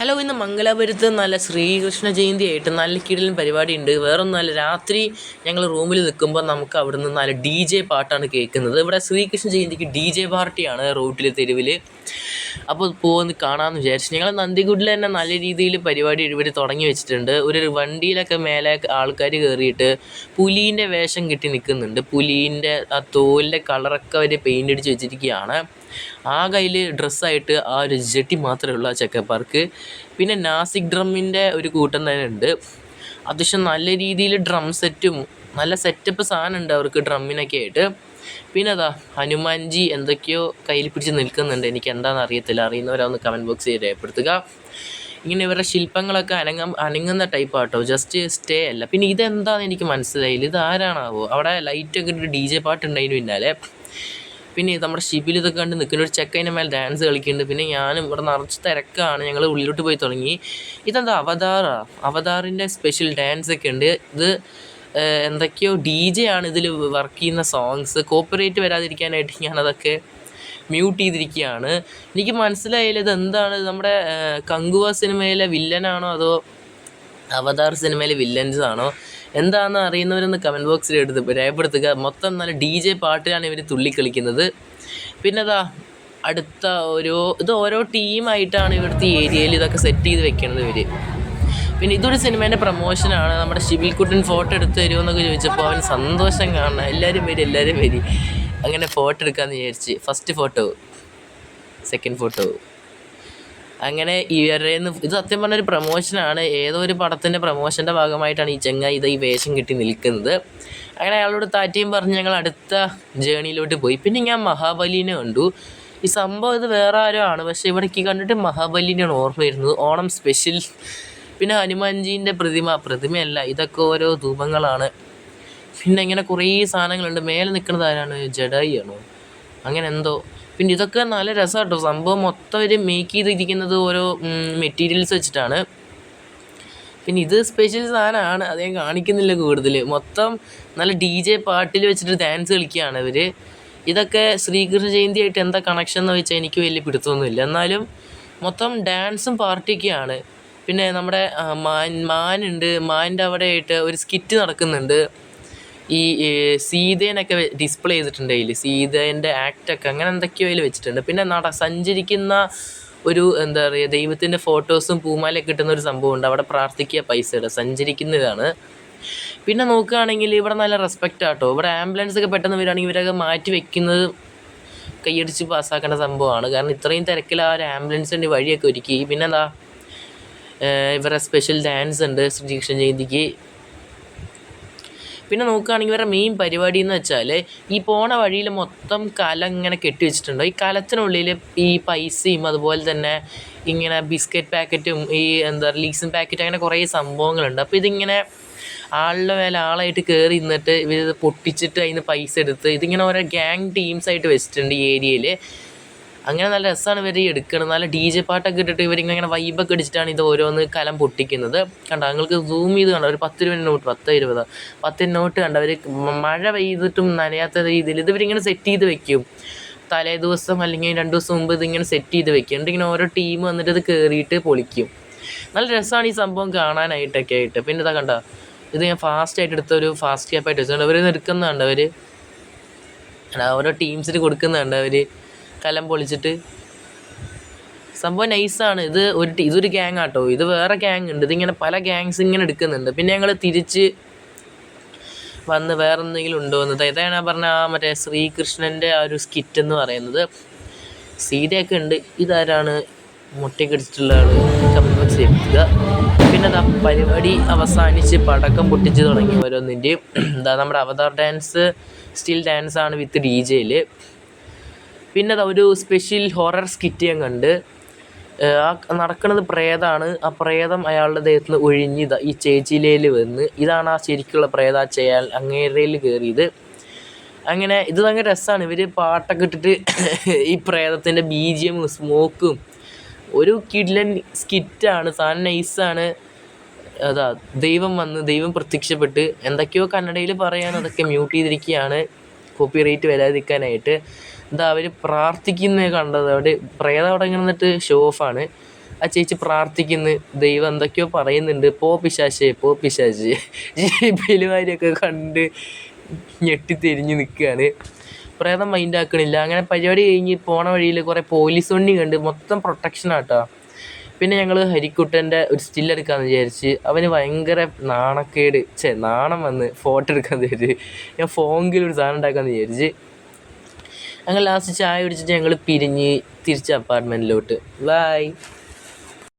Hello ഇന്ന് മംഗലാപുരത്ത് നല്ല ശ്രീകൃഷ്ണ ജയന്തി ആയിട്ട് നല്ല കിടിലൻ പരിപാടി ഉണ്ട് വേറൊന്നല്ല രാത്രി ഞങ്ങൾ റൂമിൽ നിൽക്കുമ്പോൾ നമുക്ക് അവിടുന്ന് നല്ല ഡി ജെ പാട്ടാണ് കേൾക്കുന്നത്. ഇവിടെ ശ്രീകൃഷ്ണ ജയന്തിക്ക് ഡി ജെ പാർട്ടിയാണ് റോട്ടിൽ തെരുവിൽ അപ്പോൾ പോകുന്ന കാണാമെന്ന് വിചാരിച്ചു. ഞങ്ങൾ നന്ദിഗുഡിൽ തന്നെ നല്ല രീതിയിൽ പരിപാടി ഇവർ തുടങ്ങി വെച്ചിട്ടുണ്ട്. ഒരു വണ്ടിയിലൊക്കെ മേലെ ആൾക്കാർ കയറിയിട്ട് പുലീന്റെ വേഷം കെട്ടി നിൽക്കുന്നുണ്ട്. പുലീന്റെ ആ തോലിന്റെ കളറൊക്കെ അവർ പെയിന്റ് അടിച്ച് വെച്ചിരിക്കുകയാണ്. ആ കയ്യിൽ ഡ്രസ്സായിട്ട് ആ ഒരു ജെട്ടി മാത്രമേ ഉള്ളൂ ആ ചെക്കന്മാർക്ക് പിന്നെ നാസിക് ഡ്രമ്മിന്റെ ഒരു കൂട്ടം തന്നെ ഉണ്ട്. അത്യാവശ്യം നല്ല രീതിയിൽ ഡ്രം സെറ്റും നല്ല സെറ്റപ്പ് സാധനം ഉണ്ട് അവർക്ക് ഡ്രമ്മിനൊക്കെ ആയിട്ട്. പിന്നെ അതാ ഹനുമാൻജി എന്തൊക്കെയോ കയ്യിൽ പിടിച്ച് നിൽക്കുന്നുണ്ട്. എനിക്ക് എന്താണെന്ന് അറിയത്തില്ല. അറിയുന്നവരൊന്ന് കമന്റ് ബോക്സിൽ രേഖപ്പെടുത്തുക. ഇങ്ങനെ ഇവരുടെ ശില്പങ്ങളൊക്കെ അനങ്ങ അനങ്ങുന്ന ടൈപ്പ് ആട്ടോ. ജസ്റ്റ് സ്റ്റേ അല്ല. പിന്നെ ഇതെന്താണെന്ന് എനിക്ക് മനസ്സിലായില്ല. ഇത് ആരാണാവോ അവിടെ ലൈറ്റൊക്കെ ഇട്ട് ഡി ജെ പാട്ടുണ്ടായിരുന്നു പിന്നാലെ. പിന്നെ നമ്മുടെ ഷിബിൽ ഇതൊക്കെ കണ്ട് നിൽക്കുന്ന ഒരു ചെക്ക അതിന്റെ മേലെ ഡാൻസ് കളിക്കുന്നുണ്ട്. പിന്നെ ഞാനും ഇവിടെ നിറച്ച് തിരക്കാണ്. ഞങ്ങൾ ഉള്ളിലോട്ട് പോയി തുടങ്ങി. ഇതെന്താ? അവതാറാ. അവതാറിന്റെ സ്പെഷ്യൽ ഡാൻസ് ഒക്കെ ഉണ്ട്. ഇത് എന്തൊക്കെയോ ഡി ജെ ആണ് ഇതിൽ വർക്ക് ചെയ്യുന്ന സോങ്സ് കോപ്പറേറ്റ് വരാതിരിക്കാനായിട്ട് ഞാനതൊക്കെ മ്യൂട്ട് ചെയ്തിരിക്കുകയാണ്. എനിക്ക് മനസ്സിലായില്ല ഇത് എന്താണ്? നമ്മുടെ കങ്കുവ സിനിമയിലെ വില്ലനാണോ അതോ അവതാർ സിനിമയിലെ വില്ലൻസ് ആണോ? എന്താണെന്ന് അറിയുന്നവരൊന്ന് കമന്റ് ബോക്സിൽ എടുത്ത് രേഖപ്പെടുത്തുക. മൊത്തം നല്ല ഡി ജെ പാട്ടിലാണ് ഇവർ തുള്ളിക്കളിക്കുന്നത്. പിന്നെ അതാ അടുത്ത ഓരോ ഇത് ഓരോ ടീമായിട്ടാണ് ഇവിടുത്തെ ഏരിയയിൽ ഇതൊക്കെ സെറ്റ് ചെയ്ത് വെക്കുന്നത് ഇവർ പിന്നെ ഇതൊരു സിനിമേന്റെ പ്രൊമോഷനാണ് നമ്മുടെ ശിബിൽ കുട്ടൻ ഫോട്ടോ എടുത്ത് തരുമോ എന്നൊക്കെ ചോദിച്ചപ്പോൾ അവൻ സന്തോഷം കാണണം എല്ലാവരും വരും എല്ലാവരും വരും. അങ്ങനെ ഫോട്ടോ എടുക്കാമെന്ന് വിചാരിച്ച്. ഫസ്റ്റ് ഫോട്ടോ സെക്കൻഡ് ഫോട്ടോ അങ്ങനെ ഇവരുടെ ഇത് സത്യം പറഞ്ഞ ഒരു പ്രൊമോഷനാണ് ഏതോ ഒരു പടത്തിന്റെ പ്രൊമോഷന്റെ ഭാഗമായിട്ടാണ് ഈ ചെങ്ങായി ഇത് ഈ വേഷം കിട്ടി നിൽക്കുന്നത്. അങ്ങനെ അയാളോട് താറ്റയും പറഞ്ഞ് ഞങ്ങൾ അടുത്ത ജേണിയിലോട്ട് പോയി. പിന്നെ ഞാൻ മഹാബലിനെ കണ്ടു. ഈ സംഭവം ഇത് വേറെ ആരോ ആണ്. പക്ഷേ ഇവിടേക്ക് കണ്ടിട്ട് മഹാബലിനെയാണ് ഓർമ്മ വരുന്നത്. ഓണം സ്പെഷ്യൽ പിന്നെ ഹനുമാൻജീന്റെ പ്രതിമ. പ്രതിമയല്ല ഇതൊക്കെ ഓരോ ധൂപങ്ങളാണ്. പിന്നെ ഇങ്ങനെ കുറേ സാധനങ്ങളുണ്ട്. മേലെ നിൽക്കുന്നത് ആരാണ്? ജഡായി ആണോ? അങ്ങനെ എന്തോ. പിന്നെ ഇതൊക്കെ നല്ല രസമാണ് കേട്ടോ സംഭവം മൊത്തം അവർ മേക്ക് ചെയ്തിരിക്കുന്നത് ഓരോ മെറ്റീരിയൽസ് വെച്ചിട്ടാണ്. പിന്നെ ഇത് സ്പെഷ്യൽ സാധനമാണ്. അത് ഞാൻ കാണിക്കുന്നില്ല കൂടുതൽ മൊത്തം നല്ല ഡി ജെ പാട്ടിൽ വെച്ചിട്ട് ഡാൻസ് കളിക്കുകയാണ് ഇവർ ഇതൊക്കെ ശ്രീകൃഷ്ണ ജയന്തി ആയിട്ട് എന്താ കണക്ഷൻ എന്ന് വെച്ചാൽ എനിക്ക് വലിയ പിടുത്തമൊന്നുമില്ല എന്നാലും മൊത്തം ഡാൻസും പാർട്ടിയൊക്കെയാണ് പിന്നെ നമ്മുടെ മാൻ മാനുണ്ട്. മാനിന്റെ അവിടെ ആയിട്ട് ഒരു സ്കിറ്റ് നടക്കുന്നുണ്ട്. ഈ സീതേനൊക്കെ ഡിസ്പ്ലേ ചെയ്തിട്ടുണ്ട് അതിൽ സീതേന്റെ ആക്റ്റൊക്കെ അങ്ങനെ എന്തൊക്കെയോ അതിൽ വെച്ചിട്ടുണ്ട്. പിന്നെ നട സഞ്ചരിക്കുന്ന ഒരു എന്താ പറയുക ദൈവത്തിന്റെ ഫോട്ടോസും പൂമാലയൊക്കെ കിട്ടുന്ന ഒരു സംഭവമുണ്ട്. അവിടെ പ്രാർത്ഥിക്കുക പൈസ ഇടുക സഞ്ചരിക്കുന്നതാണ്. പിന്നെ നോക്കുകയാണെങ്കിൽ ഇവിടെ നല്ല റെസ്പെക്റ്റ് ആട്ടോ. ഇവിടെ ആംബുലൻസ് ഒക്കെ പെട്ടെന്ന് വരികയാണെങ്കിൽ ഇവരൊക്കെ മാറ്റി വെക്കുന്നത് കൈയടിച്ച് പാസ്സാക്കേണ്ട സംഭവമാണ്. കാരണം ഇത്രയും തിരക്കിൽ ആ ഒരു ആംബുലൻസിന്റെ വഴിയൊക്കെ ഒരുക്കി. പിന്നെ എന്താ ഇവരുടെ സ്പെഷ്യൽ ഡാൻസ് ഉണ്ട് ശ്രീകൃഷ്ണ ജയന്തിക്ക്. പിന്നെ നോക്കുകയാണെങ്കിൽ ഇവരുടെ മെയിൻ പരിപാടി എന്ന് വെച്ചാൽ ഈ പോണ വഴിയിൽ മൊത്തം കല ഇങ്ങനെ കെട്ടി വെച്ചിട്ടുണ്ട്. ഈ കലത്തിനുള്ളിൽ ഈ പൈസയും അതുപോലെ തന്നെ ഇങ്ങനെ ബിസ്ക്കറ്റ് പാക്കറ്റും ഈ എന്താ ലീസൺ പാക്കറ്റ് അങ്ങനെ കുറേ സംഭവങ്ങളുണ്ട്. അപ്പോൾ ഇതിങ്ങനെ ആളുടെ മേലെ ആളായിട്ട് കയറി നിന്നിട്ട് ഇവർ പൊട്ടിച്ചിട്ട് അതിന് പൈസ എടുത്ത് ഇതിങ്ങനെ ഓരോ ഗ്യാങ് ടീംസ് ആയിട്ട് വെച്ചിട്ടുണ്ട് ഈ ഏരിയയിൽ അങ്ങനെ നല്ല രസമാണ് ഇവർ എടുക്കുന്നത് നല്ല ഡി ജെ പാട്ടൊക്കെ ഇട്ടിട്ട് ഇവരിങ്ങനെ വൈബൊക്കെ അടിച്ചിട്ടാണ് ഇത് ഓരോന്ന് കലം പൊട്ടിക്കുന്നത്. കണ്ടോ നിങ്ങൾക്ക് സൂം ചെയ്ത് കണ്ടോ ഒരു പത്ത് രൂപ നോട്ട് പത്ത് ഇരുപത് പത്ത് നോട്ട് കണ്ടോ അവർ മഴ പെയ്തിട്ടും നനയാത്ത രീതിയിൽ ഇത് ഇവരിങ്ങനെ സെറ്റ് ചെയ്ത് വെക്കും. തലേ ദിവസം അല്ലെങ്കിൽ രണ്ട് ദിവസം മുമ്പ് ഇതിങ്ങനെ സെറ്റ് ചെയ്ത് വെക്കും. എന്നിട്ട് ഇങ്ങനെ ഓരോ ടീം വന്നിട്ട് ഇത് കയറിയിട്ട് പൊളിക്കും. നല്ല രസമാണ് ഈ സംഭവം കാണാനായിട്ടൊക്കെ ആയിട്ട്. പിന്നെ ഇതാ കണ്ടോ ഇത് ഞാൻ ഫാസ്റ്റ് ആയിട്ട് എടുത്ത ഒരു ഫാസ്റ്റ് ക്യാപ്പായിട്ട് വെച്ചിട്ടുണ്ട് അവർ നിൽക്കുന്നുണ്ട് അവർ ഓരോ ടീംസിന് കൊടുക്കുന്നുണ്ട് അവർ കലം പൊളിച്ചിട്ട്. സംഭവം നൈസാണ് ഇത് ഒരു ഇതൊരു ഗ്യാങ് ആട്ടോ. ഇത് വേറെ ഗ്യാങ് ഉണ്ട്. ഇതിങ്ങനെ പല ഗ്യാങ്സ് ഇങ്ങനെ എടുക്കുന്നുണ്ട്. പിന്നെ ഞങ്ങൾ തിരിച്ച് വന്ന് വേറെ എന്തെങ്കിലും ഉണ്ടോ എന്ന് ഇതാണ് പറഞ്ഞ ആ മറ്റേ ശ്രീകൃഷ്ണന്റെ ആ ഒരു സ്കിറ്റ് എന്ന് പറയുന്നത്. സീതയൊക്കെ ഉണ്ട്. ഇതാരാണ് മുട്ടയൊക്കെ ആൾ ബോക്സിൽ പിന്നെ അതാ പരിപാടി അവസാനിച്ച് പടക്കം പൊട്ടിച്ച് തുടങ്ങി ഓരോന്നിന്റെയും എന്താ നമ്മുടെ അവതാർ ഡാൻസ് സ്റ്റിൽ ഡാൻസ് ആണ് വിത്ത് ഡി ജെയിൽ പിന്നെ ഒരു സ്പെഷ്യൽ ഹൊറർ സ്കിറ്റ് ഞാൻ കണ്ട്. ആ നടക്കുന്നത് പ്രേതമാണ് ആ പ്രേതം അയാളുടെ ദേഹത്തിൽ നിന്ന് ഒഴിഞ്ഞ് ഈ ചേച്ചിയിലേൽ വന്ന് ഇതാണ് ആ ശരിക്കുള്ള പ്രേത ചെയ്യാൻ അങ്ങേരയിൽ കയറിയത് അങ്ങനെ ഇത് ഭയങ്കര രസമാണ് ഇവർ പാട്ടൊക്കെ ഇട്ടിട്ട് ഈ പ്രേതത്തിന്റെ ബീജിയമും സ്മോക്കും ഒരു കിഡ്ലൻ സ്കിറ്റാണ് സാധനം നൈസാണ് അതാ ദൈവം വന്ന് ദൈവം പ്രത്യക്ഷപ്പെട്ട് എന്തൊക്കെയോ കന്നഡയിൽ പറയാൻ അതൊക്കെ മ്യൂട്ട് ചെയ്തിരിക്കുകയാണ് കോപ്പി റേറ്റ് വരാതിരിക്കാനായിട്ട്. എന്താ അവർ പ്രാർത്ഥിക്കുന്നത് കണ്ടത്? അവിടെ പ്രേതം അവിടെ ഇങ്ങനെ നിന്നിട്ട് ഷോ ഓഫാണ് ആ ചേച്ചി പ്രാർത്ഥിക്കുന്നു ദൈവം എന്തൊക്കെയോ പറയുന്നുണ്ട്. പോ പിശാശേ പോ പിശാശേ ജീപ്പിലുമാരിയൊക്കെ കണ്ട് ഞെട്ടിത്തിരിഞ്ഞ് നിൽക്കുകയാണ് പ്രേതം മൈൻഡ് ആക്കണില്ല. അങ്ങനെ പരിപാടി കഴിഞ്ഞ് പോണ വഴിയിൽ കുറേ പോലീസ് വണ്ടി കണ്ട് മൊത്തം പ്രൊട്ടക്ഷനാട്ടോ പിന്നെ ഞങ്ങൾ ഹരിക്കുട്ടന്റെ ഒരു സ്റ്റിൽ എടുക്കാമെന്ന് വിചാരിച്ച് അവന് ഭയങ്കര നാണക്കേട്. ചേ നാണം വന്ന് ഫോട്ടോ എടുക്കാമെന്ന് വിചാരിച്ച്. ഞാൻ ഫോങ്കിൽ ഒരു സാധനം ഉണ്ടാക്കാമെന്ന് വിചാരിച്ച്. ഞങ്ങൾ ലാസ്റ്റ് ചായ കുടിച്ചിട്ട് ഞങ്ങൾ പിരിഞ്ഞ് തിരിച്ച് അപ്പാർട്ട്മെന്റിലോട്ട് ബൈ